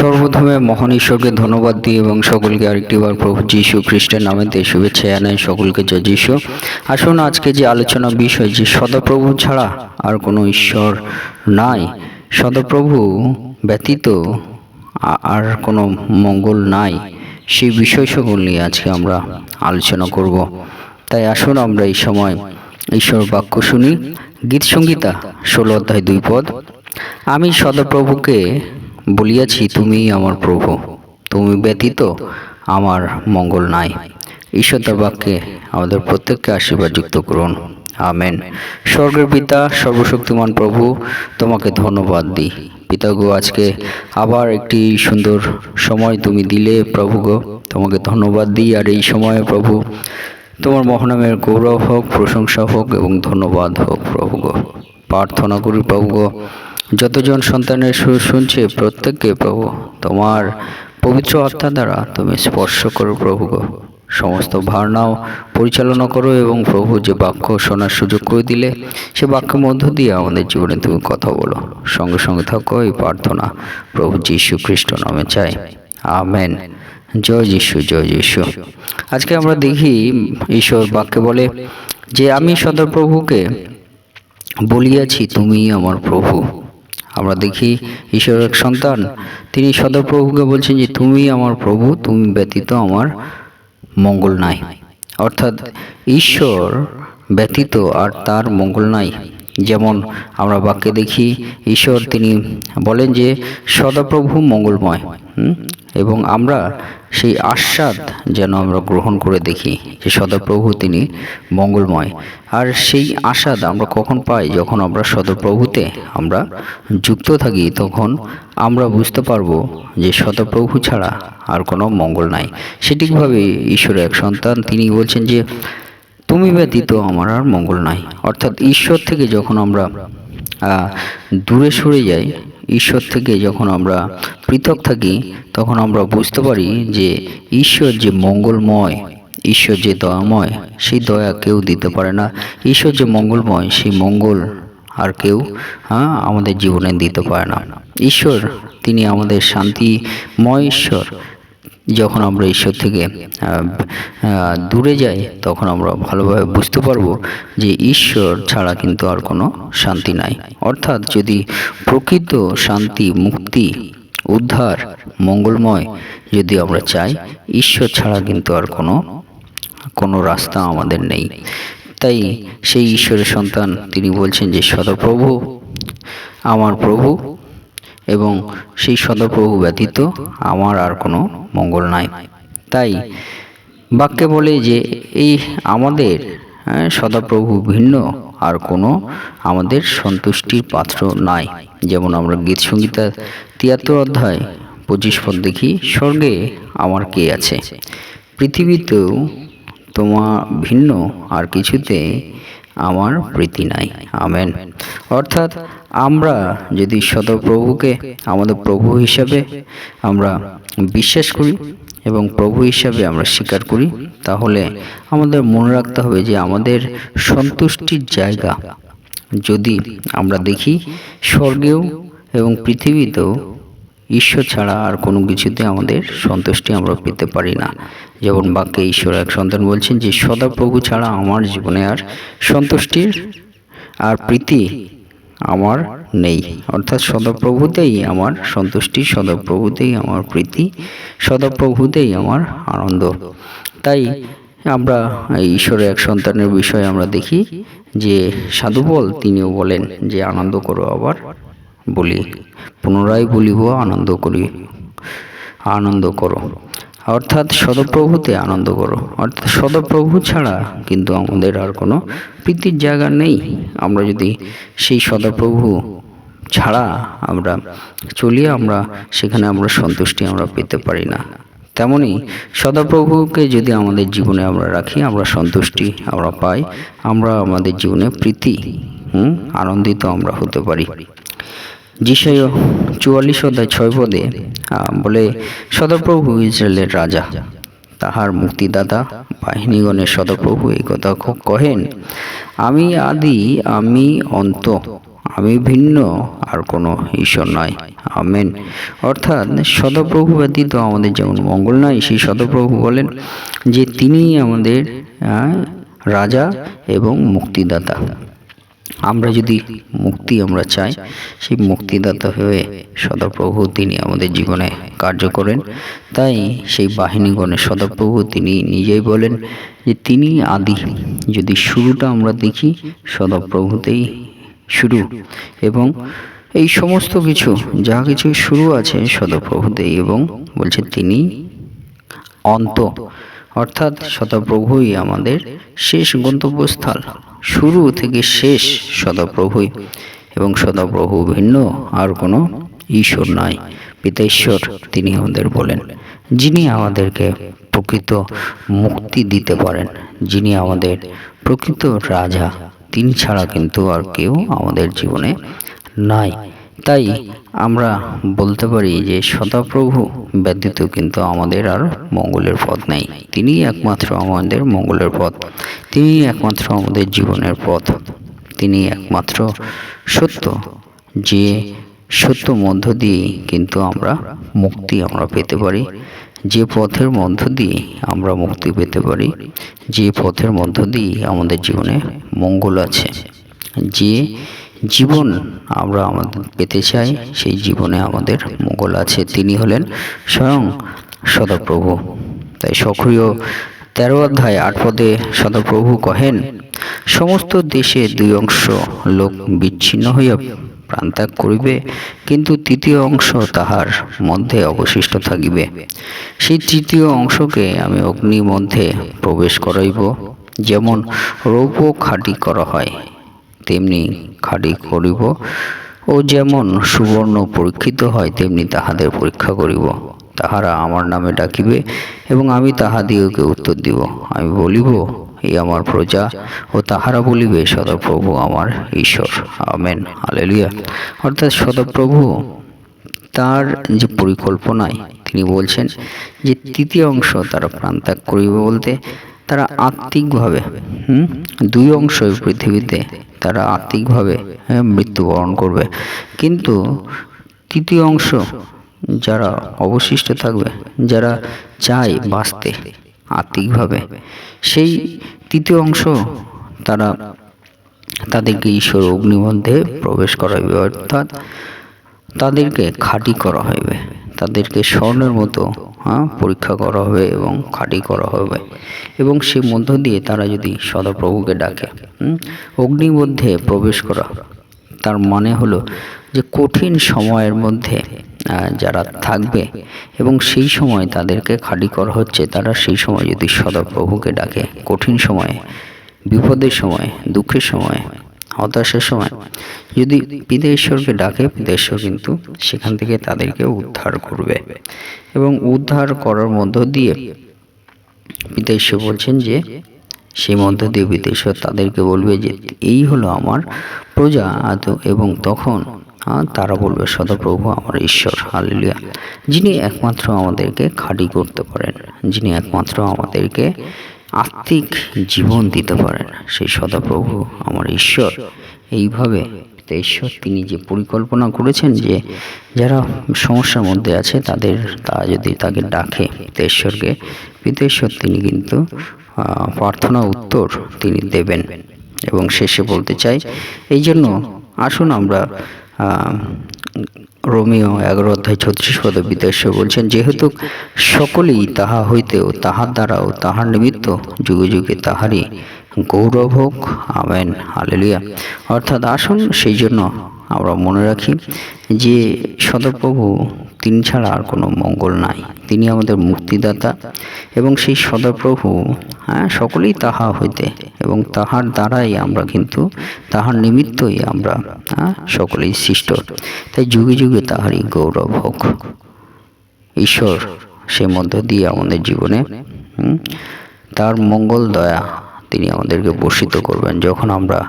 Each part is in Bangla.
সর্বপ্রথমে মহান ঈশ্বরকে ধন্যবাদ দিই এবং সকলকে আরেকটিবার প্রভু যীশু খ্রিস্টের নামে দিয়ে শুভেচ্ছা জানাই, সকলকে জয় যীশু। আসুন আজকে যে আলোচনা বিষয় যে সদাপ্রভু ছাড়া আর কোনো ঈশ্বর নাই, সদাপ্রভু ব্যতীত আর কোনো মঙ্গল নাই, সেই বিষয় সকল নিয়ে আজকে আমরা আলোচনা করব। তাই আসুন আমরা এই সময় ঈশ্বর বাক্য শুনি, গীত সংগীতা ষোলো অধ্যায় দুই পদ। আমি সদাপ্রভুকে বলিয়াছি, তুমিই আমার প্রভু। তুমি ব্যতীত আমার মঙ্গল নাই। ঈশ্বর বাক্যে আমাদের প্রত্যেককে আশীর্বাদ যুক্ত করুন। আমেন। স্বর্গের পিতা, সর্বশক্তিমান প্রভু, তোমাকে ধন্যবাদ দিই। পিতা গো, আজকে আবার একটি সুন্দর সময় তুমি দিলে প্রভু গো। তোমাকে ধন্যবাদ দিই। আর এই সময়ে প্রভু, তোমার মহানামের গৌরব হোক, প্রশংসা হোক এবং ধন্যবাদ হোক প্রভু গো। প্রার্থনা করি প্রভু গো যতজন সন্তানের সুর শুনছে প্রত্যেককে প্রভু, তোমার পবিত্র আত্মা দ্বারা তুমি স্পর্শ করো প্রভু সমস্ত ভাবনাও পরিচালনা করো এবং প্রভু যে বাক্য শোনার সুযোগ করে দিলে, সে বাক্যের মধ্য দিয়ে আমাদের জীবনে তুমি কথা বলো। সঙ্গে সঙ্গে থাকো এই প্রার্থনা প্রভু যীশু খ্রিস্ট নামে চাই। আমেন। জয় যিশু জয় যিশু। আজকে আমরা দেখি ঈশ্বর বাক্যে বলে যে, আমি সদরপ্রভুকে বলিয়াছি তুমি আমার প্রভু। আমরা দেখি ঈশ্বরের এক সন্তান, তিনি সদাপ্রভুকে বলছেন যে, তুমি আমার প্রভু, তুমি ব্যতীত আমার মঙ্গল নাই। অর্থাৎ ঈশ্বর ব্যতীত আর তার মঙ্গল নাই। যেমন আমরা বাক্যে দেখি, ঈশ্বর তিনি বলেন যে, সদাপ্রভু মঙ্গলময়? এবং আমরা সেই আস্বাদ যেন আমরা গ্রহণ করে দেখি যে সদাপ্রভু তিনি মঙ্গলময়। আর সেই আস্বাদ আমরা কখন পাই? যখন আমরা সদপ্রভুতে আমরা যুক্ত থাকি, তখন আমরা বুঝতে পারব যে সদপ্রভু ছাড়া আর কোনো মঙ্গল নাই। সেটিকভাবে ঈশ্বরের এক সন্তান, তিনি বলছেন যে, তুমি ব্যতীত আমার আর মঙ্গল নাই। অর্থাৎ ঈশ্বর থেকে যখন আমরা দূরে সরে যাই ঈশ্বর থেকে যখন আমরা পৃথক থাকি, তখন আমরা বুঝতে পারি যে ঈশ্বর যে মঙ্গলময়, ঈশ্বর যে দয়াময়, সেই দয়া কেউ দিতে পারে না। ঈশ্বর যে মঙ্গলময়, সেই মঙ্গল আর কেউ হ্যাঁ আমাদের জীবনে দিতে পারে না। ঈশ্বর, তিনি আমাদের শান্তিময় ঈশ্বর। যখন আমরা ঈশ্বর থেকে দূরে যাই, তখন আমরা ভালোভাবে বুঝতে পারব যে ঈশ্বর ছাড়া কিন্তু আর কোনো শান্তি নাই। অর্থাৎ যদি প্রকৃত শান্তি, মুক্তি, উদ্ধার, মঙ্গলময় যদি আমরা চাই, ঈশ্বর ছাড়া কিন্তু আর কোনো কোনো রাস্তা আমাদের নেই। তাই সেই ঈশ্বরের সন্তান তিনি বলছেন যে, সদাপ্রভু, আমার প্রভু এবং সেই সদাপ্রভু ব্যতীত আমার আর কোনো মঙ্গল নাই। তাই বাক্যে বলে যে, এই আমাদের সদাপ্রভু ভিন্ন আর কোনো আমাদের সন্তুষ্টির পাত্র নাই। যেমন আমরা গীত সংগীতা তিয়াত্তর অধ্যায় পঁচিশ পদ দেখি, স্বর্গে আমার কে আছে? পৃথিবীতেও তোমার ভিন্ন আর কিছুতে আমার প্রীতি নাই। আমেন। অর্থাৎ আমরা যদি সদপ্রভুকে আমাদের প্রভু হিসাবে আমরা বিশ্বাস করি এবং প্রভু হিসাবে আমরা স্বীকার করি, তাহলে আমাদের মনে রাখতে হবে যে আমাদের সন্তুষ্টির জায়গা। যদি আমরা দেখি, স্বর্গেও এবং পৃথিবীতেও ঈশ্বর ছাড়া আর কোনো কিছুতে আমাদের সন্তুষ্টি আমরা পেতে পারি না। যেমন বাক্যে ঈশ্বর এক সন্তান বলছেন যে সদাপ্রভু ছাড়া আমার জীবনে আর সন্তুষ্টির আর প্রীতি আমার নেই। অর্থাৎ সদাপ্রভুতেই আমার সন্তুষ্টি সদাপ্রভুতেই আমার প্রীতি সদাপ্রভুতেই আমার আনন্দ। তাই আমরা ঈশ্বরের এক সন্তানের বিষয়ে আমরা দেখি যে, সাধুবল তিনিও বলেন যে, আনন্দ করো আবার বলি, পুনরায় বলিব, আনন্দ করি। আনন্দ করো। অর্থাৎ সদপ্রভুতে আনন্দ করো। অর্থাৎ সদপ্রভু ছাড়া কিন্তু আমাদের আর কোনো প্রীতির জায়গা নেই। আমরা যদি সেই সদপ্রভু ছাড়া আমরা চলি, আমরা সেখানে আমরা সন্তুষ্টি আমরা পেতে পারি না। তেমনি সদাপ্রভুকে যদি আমাদের জীবনে আমরা রাখি, আমরা সন্তুষ্টি আমরা পাই, আমরা আমাদের জীবনে প্রীতি, হুম, আনন্দিত আমরা হতে পারি। যিশায় চুয়াল্লিশ অধ্যায় ছয় পদে বলে, সদপ্রভু ইসরায়েলের রাজা, তাহার মুক্তিদাতা বাহিনীগণের সদপ্রভু এই কথা কহেন, আমি আদি, আমি অন্ত, আমি ভিন্ন, আর কোনো ঈশ্বর নয় আমেন। অর্থাৎ সদাপ্রভু ব্যতীত আমাদের যেমন মঙ্গল নয় সেই সদাপ্রভু বলেন যে তিনি আমাদের রাজা এবং মুক্তিদাতা। আমরা যদি মুক্তি আমরা চাই, সেই মুক্তিদাতা হয়ে সদাপ্রভু তিনি আমাদের জীবনে কার্য করেন। তাই সেই বাহিনীগণে সদাপ্রভু তিনি নিজেই বলেন যে, তিনি আদি। যদি শুরুটা আমরা দেখি, সদাপ্রভুতেই শুরু। এবং এই সমস্ত কিছু, যা কিছু শুরু আছে, সদাপ্রভুতেই। এবং বলছে, তিনি অন্ত। অর্থাৎ সদাপ্রভুই আমাদের শেষ গন্তব্যস্থল। শুরু থেকে শেষ সদাপ্রভুই। এবং সদাপ্রভু ভিন্ন, আর কোনো ঈশ্বর নয় পিতেশ্বর তিনি আমাদের বলেন, যিনি আমাদেরকে প্রকৃত মুক্তি দিতে পারেন, যিনি আমাদের প্রকৃত রাজা, তিনি ছাড়া কিন্তু আর কেউ আমাদের জীবনে নাই। তাই আমরা বলতে পারি যে সদাপ্রভু ব্যতীত কিন্তু আমাদের আর মঙ্গলের পথ নেই। তিনি একমাত্র আমাদের মঙ্গলের পথ। তিনি একমাত্র আমাদের জীবনের পথ। তিনি একমাত্র সত্য। যে সত্য মধ্য দিয়ে কিন্তু আমরা মুক্তি আমরা পেতে পারি। যে পথের মধ্য দিয়ে আমরা মুক্তি পেতে পারি। যে পথের মধ্য দিয়ে আমাদের জীবনে মঙ্গল আছে। যে জীবন আমরা আমাদের পেতে চাই, সেই জীবনে আমাদের মঙ্গল আছে, তিনি হলেন স্বয়ং সদাপ্রভু। তাই সক্রিয় তেরো অধ্যায় আট পদে সদাপ্রভু কহেন, সমস্ত দেশে দুই অংশ লোক বিচ্ছিন্ন হইয়া প্রাণত্যাগ করিবে, কিন্তু তৃতীয় অংশ তাহার মধ্যে অবশিষ্ট থাকিবে। সেই তৃতীয় অংশকে আমি অগ্নির মধ্যে প্রবেশ করাইব, যেমন রৌপ্য খাঁটি করা হয়। তেমনি খাঁটি করিব। ও যেমন সুবর্ণ পরীক্ষিত হয় তেমনি তাহাদের পরীক্ষা করিব। তাহারা আমার নামে ডাকিবে এবং আমি তাহাদিওকে উত্তর দিব। আমি বলিব এই আমার প্রজা ও তাহারা বলিবে সদাপ্রভু আমার ঈশ্বর। আমেন। হালেলুয়া। অর্থাৎ সদাপ্রভু তার যে পরিকল্পনায় তিনি বলছেন যে তৃতীয় অংশ তারা প্রাণত্যাগ করিবে বলতে তারা আত্মিকভাবে হুম, দুই অংশ পৃথিবীতে তারা আত্মিকভাবে হ্যাঁ, মৃত্যুবরণ করবে। কিন্তু তৃতীয় অংশ যারা অবশিষ্ট থাকবে যারা চায় বাঁচতে আত্মিকভাবে সেই তৃতীয় অংশ তারা তাদেরকে ঈশ্বর অগ্নিমধ্যে প্রবেশ করাবে। অর্থাৎ তাদেরকে খাঁটি করা হবে তাদেরকে স্বর্ণের মতো হ্যাঁ পরীক্ষা করা হবে এবং খাঁটি করা হবে। এবং সে মধ্য দিয়ে তারা যদি সদাপ্রভুকে ডাকে অগ্নির মধ্যে প্রবেশ করা, তার মানে হলো যে কঠিন সময়ের মধ্যে যারা থাকবে এবং সেই সময় তাদেরকে খালি করা হচ্ছে, তারা সেই সময় যদি সদাপ্রভুকে ডাকে, কঠিন সময়ে, বিপদের সময়, দুঃখের সময় হতাশার সময়। যদি পিতা ঈশ্বরকে ডাকে পিতা ঈশ্বর কিন্তু সেখান থেকে তাদেরকে উদ্ধার করবে এবং উদ্ধার করার মধ্য দিয়ে পিতা ঈশ্বর বলছেন যে, সেই মধ্য দিয়ে পিতা ঈশ্বর তাদেরকে বলবে যে, এই হলো আমার প্রজা আদ- এবং তখন তারা বলবে, সদাপ্রভু আমার ঈশ্বর, হালেলুয়া, যিনি একমাত্র আমাদেরকে খাঁটি করতে পারেন, যিনি একমাত্র আমাদেরকে আত্মিক জীবন দিতে পারেন। সেই সদাপ্রভু আমার ঈশ্বর। এইভাবে ঈশ্বর তিনি যে পরিকল্পনা করেছেন যে যারা সমস্যার মধ্যে আছে তাদের, তারা যদি তাকে ডাকে পিতা ঈশ্বরকে, পিতা তিনি কিন্তু প্রার্থনা উত্তর তিনি দেবেন। এবং শেষে বলতে চাই এই জন্য আসুন আমরা রোমিও এগারো অধ্যায় ছত্রিশ পদ বিদেশ বলছেন, যেহেতু সকলেই তাহা হইতেও তাহার দ্বারাও তাহার নিমিত্ত যুগে যুগে তাহারই গৌরব হোক, আমেন, হালেলুয়া। অর্থাৎ আসুন সেই জন্য আমরা মনে রাখি যে সদপ্রভু তিনি ছাড়া আর কোনো মঙ্গল নাই। তিনি আমাদের মুক্তিদাতা এবং সেই সদাপ্রভু হ্যাঁ সকলেই তাহা হইতে এবং তাহার দ্বারাই আমরা কিন্তু, তাহার নিমিত্তই আমরা হ্যাঁ সকলেই সৃষ্ট। তাই যুগে যুগে তাহারই গৌরব হোক। ঈশ্বর সে মধ্য দিয়ে আমাদের জীবনে তার মঙ্গল দয়া তিনি আমাদেরকে বর্ষিত করবেন। যখন আমরা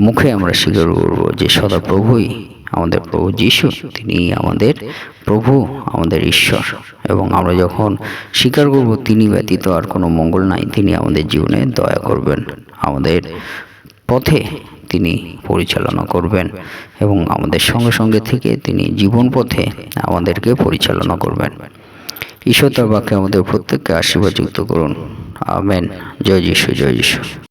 মুখে আমরা স্বীকার করব যে সদাপ্রভুই আমাদের প্রভু যিশু, তিনি আমাদের প্রভু, আমাদের ঈশ্বর। এবং আমরা যখন স্বীকার করব, তিনি ব্যতীত আর কোনো মঙ্গল নাই, তিনি আমাদের জীবনে দয়া করবেন। আমাদের পথে তিনি পরিচালনা করবেন এবং আমাদের সঙ্গে সঙ্গে থেকে তিনি জীবন পথে আমাদেরকে পরিচালনা করবেন। ঈশ্বর তার বাক্যে আমাদের প্রত্যেককে আশীর্বাদ যুক্ত করুন। আমেন। জয় যিশু জয় যিশু।